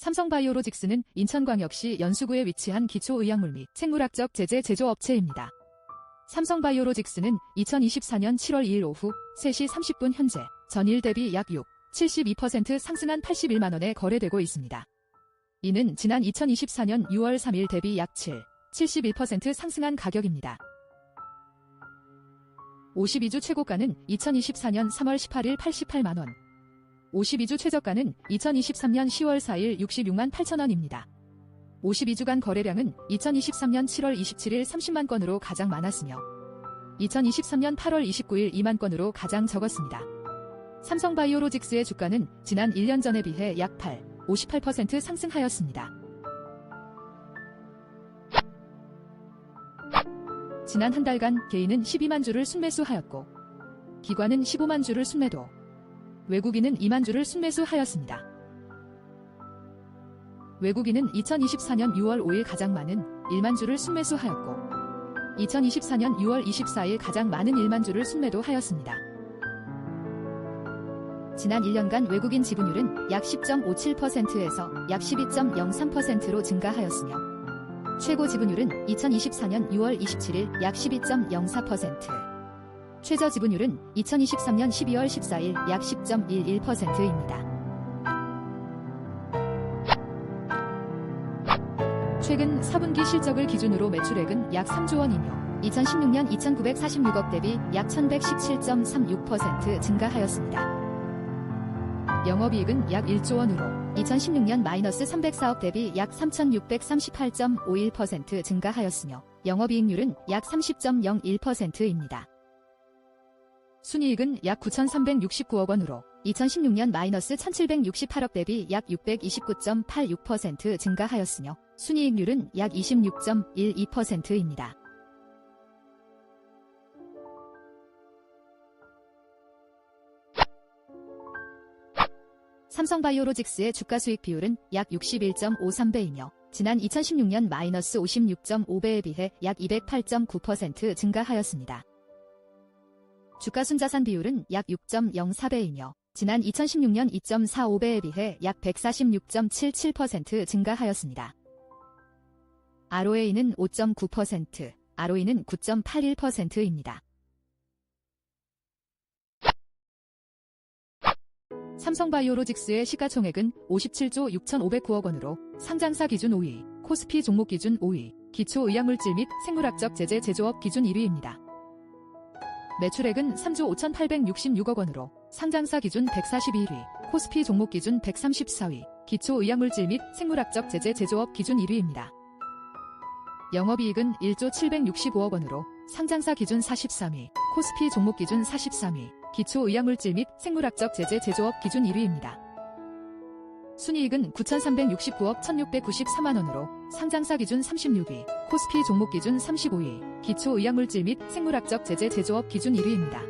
삼성바이오로직스는 인천광역시 연수구에 위치한 기초의약물 및 생물학적 제재 제조업체입니다. 삼성바이오로직스는 2024년 7월 2일 오후 3시 30분 현재 전일 대비 약 6, 72% 상승한 81만원에 거래되고 있습니다. 이는 지난 2024년 6월 3일 대비 약 7, 71% 상승한 가격입니다. 52주 최고가는 2024년 3월 18일 88만원, 52주 최저가는 2023년 10월 4일 66만 8천원입니다. 52주간 거래량은 2023년 7월 27일 30만 건으로 가장 많았으며 2023년 8월 29일 2만 건으로 가장 적었습니다. 삼성바이오로직스의 주가는 지난 1년 전에 비해 약 8, 58% 상승하였습니다. 지난 한 달간 개인은 12만 주를 순매수하였고 기관은 15만 주를 순매도 외국인은 2만 주를 순매수하였습니다. 외국인은 2024년 6월 5일 가장 많은 1만 주를 순매수하였고 2024년 6월 24일 가장 많은 1만 주를 순매도 하였습니다. 지난 1년간 외국인 지분율은 약 10.57%에서 약 12.03%로 증가하였으며 최고 지분율은 2024년 6월 27일 약 12.04%, 최저 지분율은 2023년 12월 14일 약 10.11%입니다. 최근 4분기 실적을 기준으로 매출액은 약 3조 원이며 2016년 2,946억 대비 약 1,117.36% 증가하였습니다. 영업이익은 약 1조 원으로 2016년 마이너스 304억 대비 약 3,638.51% 증가하였으며 영업이익률은 약 30.01%입니다. 순이익은 약 9,369억 원으로 2016년 마이너스 1,768억 대비 약 629.86% 증가하였으며 순이익률은 약 26.12%입니다. 삼성바이오로직스의 주가 수익 비율은 약 61.53배이며 지난 2016년 마이너스 56.5배에 비해 약 208.9% 증가하였습니다. 주가 순자산 비율은 약 6.04배이며 지난 2016년 2.45배에 비해 약 146.77% 증가하였습니다. ROA는 5.9%, ROE는 9.81%입니다. 삼성바이오로직스의 시가총액은 57조 6,509억 원으로 상장사 기준 5위, 코스피 종목 기준 5위, 기초의약물질 및 생물학적 제재 제조업 기준 1위입니다. 매출액은 3조 5,866억 원으로 상장사 기준 141위, 코스피 종목 기준 134위, 기초의약물질 및 생물학적 제재 제조업 기준 1위입니다. 영업이익은 1조 765억 원으로 상장사 기준 43위, 코스피 종목 기준 43위, 기초의약물질 및 생물학적 제재 제조업 기준 1위입니다. 순이익은 9,369억 1,693만 원으로 상장사 기준 36위, 코스피 종목 기준 35위, 기초의약물질 및 생물학적 제재 제조업 기준 1위입니다.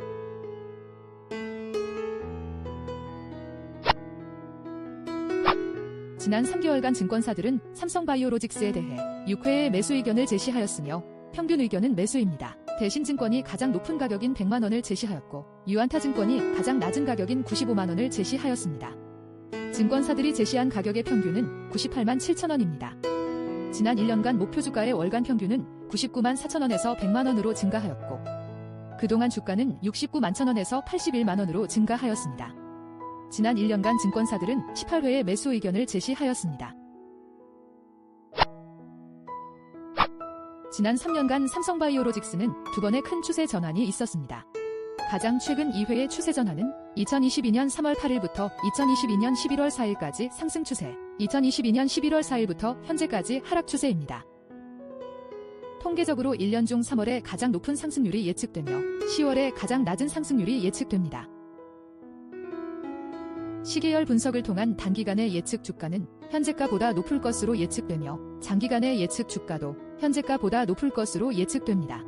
지난 3개월간 증권사들은 삼성바이오로직스에 대해 6회의 매수 의견을 제시하였으며 평균 의견은 매수입니다. 대신증권이 가장 높은 가격인 100만원을 제시하였고 유안타증권이 가장 낮은 가격인 95만원을 제시하였습니다. 증권사들이 제시한 가격의 평균은 98만 7천원입니다. 지난 1년간 목표 주가의 월간 평균은 99만 4천원에서 100만원으로 증가하였고 그동안 주가는 69만 천원에서 81만원으로 증가하였습니다. 지난 1년간 증권사들은 18회의 매수 의견을 제시하였습니다. 지난 3년간 삼성바이오로직스는 두 번의 큰 추세 전환이 있었습니다. 가장 최근 2회의 추세 전환은 2022년 3월 8일부터 2022년 11월 4일까지 상승 추세, 2022년 11월 4일부터 현재까지 하락 추세입니다. 통계적으로 1년 중 3월에 가장 높은 상승률이 예측되며 10월에 가장 낮은 상승률이 예측됩니다. 시계열 분석을 통한 단기간의 예측 주가는 현재가보다 높을 것으로 예측되며 장기간의 예측 주가도 현재가보다 높을 것으로 예측됩니다.